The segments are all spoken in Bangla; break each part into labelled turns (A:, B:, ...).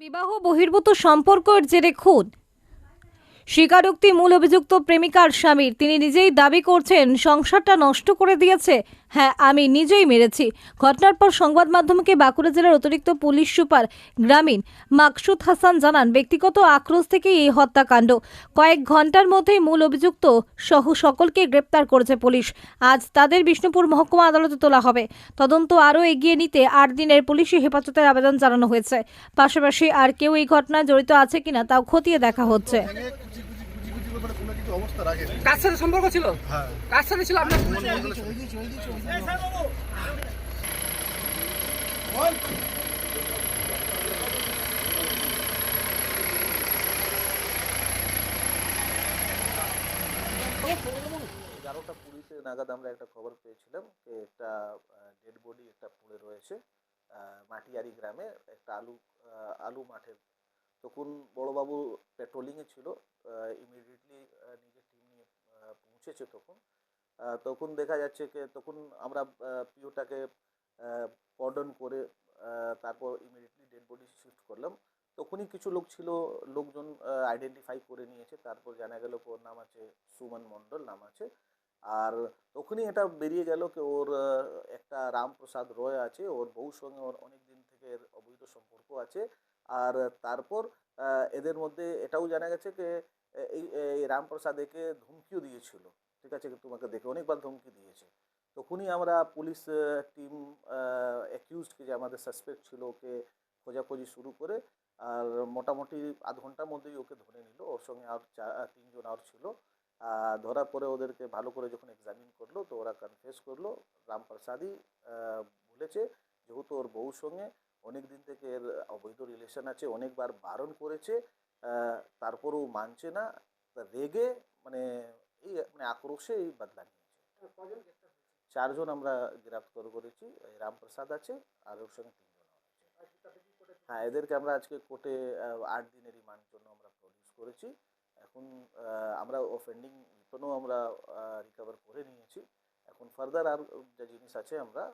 A: বিবাহ বহির্ভূত সম্পর্কের জেরে খুন স্বীকারোক্তি মূল অভিযুক্ত প্রেমিকার স্বামীর। তিনি নিজেই দাবি করছেন, সংসারটা নষ্ট করে দিয়েছে। হ্যাঁ আমি নিজেই মেরেছি। ঘটনার পর সংবাদ মাধ্যমকে বাঁকুড়া জেলার অতিরিক্ত পুলিশ সুপার গ্রামীণ মাকসুদ হাসান জানান, ব্যক্তিগত আক্রোশ থেকেই এই হত্যাকাণ্ড। কয়েক ঘণ্টার মধ্যেই মূল অভিযুক্ত সহ সকলকে গ্রেপ্তার করেছে পুলিশ। আজ তাদের বিষ্ণুপুর মহকুমা আদালতে তোলা হবে। তদন্ত আরও এগিয়ে নিতে আট দিনের পুলিশি হেফাজতের আবেদন জানানো হয়েছে। পাশাপাশি আর কেউ এই ঘটনায় জড়িত আছে কিনা তাও খতিয়ে দেখা হচ্ছে।
B: মানে কিছু অবস্থা রাখে
C: কার সাথে সম্পর্ক ছিল?
B: হ্যাঁ।
C: কার সাথে ছিল আপনার
D: এগারোটা কুড়িতে নাগাদ আমরা একটা খবর পেয়েছিলাম যে একটা ডেড বডি একটা পড়ে রয়েছে মাটিয়ারি গ্রামে একটা আলু আলু মাঠের তখন বড়বাবু পেট্রোলিংয়ে ছিল ইমিডিয়েটলি নিজের টিম নিয়ে পৌঁছেছে তখন। তখন দেখা যাচ্ছে যে তখন আমরা পিওটাকে কর্ডন করে তারপর ইমিডিয়েটলি ডেড বডি শিফট করলাম। তখনই কিছু লোক ছিল, লোকজন আইডেন্টিফাই করে নিয়েছে। তারপর জানা গেল ওর নাম আছে সুমন মণ্ডল, নাম আছে। আর তখনই এটা বেরিয়ে গেল কি, ওর একটা রামপ্রসাদ রয় আছে, ওর বউর সঙ্গে ওর অনেক দিন থেকে অবৈধ সম্পর্ক আছে। আর তারপর এদের মধ্যে এটাও জানা গেছে যে, এই এই রামপ্রসাদ একে ধমকিও দিয়েছিল। ঠিক আছে, তোমাকে দেখে অনেকবার ধমকি দিয়েছে। তখনই আমরা পুলিশ টিম অ্যাকিউজকে যে আমাদের সাসপেক্ট ছিল ওকে খোঁজাখুঁজি শুরু করে, আর মোটামুটি আধ ঘণ্টার মধ্যেই ওকে ধরে নিল। ওর সঙ্গে আর চা- তিনজন আর ছিল। ধরার পরে ওদেরকে ভালো করে যখন এক্সামিন করল, তো ওরা কনফেস করল। রামপ্রসাদই বলেছে যেহেতু ওর বউর সঙ্গে অনেক দিন থেকে এর অবৈধ রিলেশন আছে অনেকবার বারণ করেছে তারপরেও মানছে না রেগে মানে এই মানে আক্রোশে এই বদলা নিয়েছে। চারজন আমরা গ্রেপ্তার করেছি রামপ্রসাদ আছে আর ওর সঙ্গে তিনজন হ্যাঁ এদেরকে আমরা আজকে কোর্টে আট দিনের রিমান্ড জন্য আমরা প্রডিউস করেছি। এখন আমরা অফেন্ডিং ওয়েপনও আমরা রিকভার করে নিয়েছি। এখন ফার্দার আর যা জিনিস আছে আমরা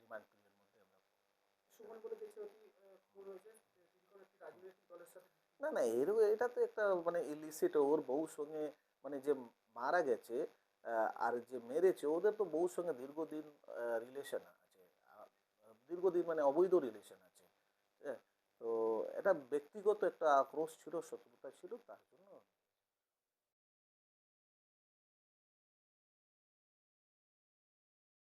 D: রিমান্ড না না, এর এটা তো একটা মানে ইলিসিট ওর বউর সঙ্গে মানে যে মারা গেছে আর যে মেরেছে, ওদের তো বউর সঙ্গে দীর্ঘদিন রিলেশন আছে দীর্ঘদিন মানে অবৈধ রিলেশন আছে? তো এটা ব্যক্তিগত একটা আক্রোশ ছিল, শত্রুতা ছিল, তার জন্য